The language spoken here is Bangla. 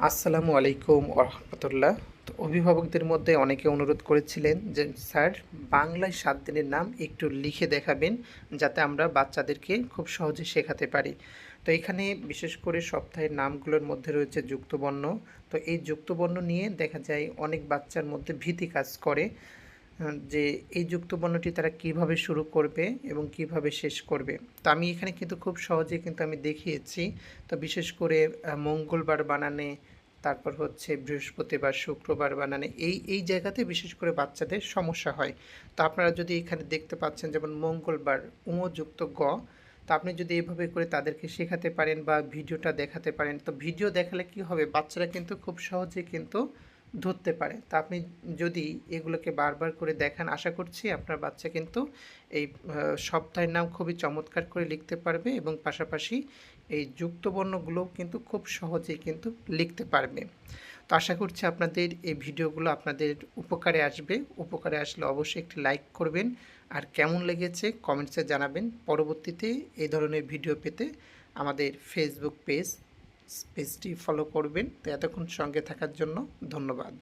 আসসালামু আলাইকুম রহমতুল্লাহ। তো অভিভাবকদের মধ্যে অনেকে অনুরোধ করেছিলেন যে, স্যার, বাংলায় সাত দিনের নাম একটু লিখে দেখাবেন যাতে আমরা বাচ্চাদেরকে খুব সহজে শেখাতে পারি। তো এখানে বিশেষ করে সপ্তাহের নামগুলোর মধ্যে রয়েছে যুক্তবর্ণ। তো এই যুক্তবর্ণ নিয়ে দেখা যায় অনেক বাচ্চার মধ্যে ভীতি কাজ করে। যে এই যুক্ত যুক্তবর্ণটি তারা কীভাবে শুরু করবে এবং কীভাবে শেষ করবে। তো আমি এখানে কিন্তু খুব সহজে কিন্তু আমি দেখিয়েছি। তো বিশেষ করে মঙ্গলবার বানানে, তারপর হচ্ছে বৃহস্পতিবার, শুক্রবার বানানে, এই এই জায়গাতে বিশেষ করে বাচ্চাদের সমস্যা হয়। তো আপনারা যদি এখানে দেখতে পাচ্ছেন, যেমন মঙ্গলবার উমযুক্ত গ, তো আপনি যদি এভাবে করে তাদেরকে শেখাতে পারেন বা ভিডিওটা দেখাতে পারেন, তো ভিডিও দেখালে কি হবে? বাচ্চারা কিন্তু খুব সহজে কিন্তু ধরতে পারে। তা আপনি যদি এগুলোকে বারবার করে দেখান, আশা করছি আপনার বাচ্চা কিন্তু এই সপ্তাহের নাম খুবই চমৎকার করে লিখতে পারবে এবং পাশাপাশি এই যুক্তবর্ণগুলোও কিন্তু খুব সহজেই কিন্তু লিখতে পারবে। তো আশা করছি আপনাদের এই ভিডিওগুলো আপনাদের উপকারে আসবে। উপকারে আসলে অবশ্যই একটি লাইক করবেন আর কেমন লেগেছে কমেন্টসে জানাবেন। পরবর্তীতে এই ধরনের ভিডিও পেতে আমাদের ফেসবুক পেজ পেজটি ফলো করবেন। তো এতক্ষণ সঙ্গে থাকার জন্য ধন্যবাদ।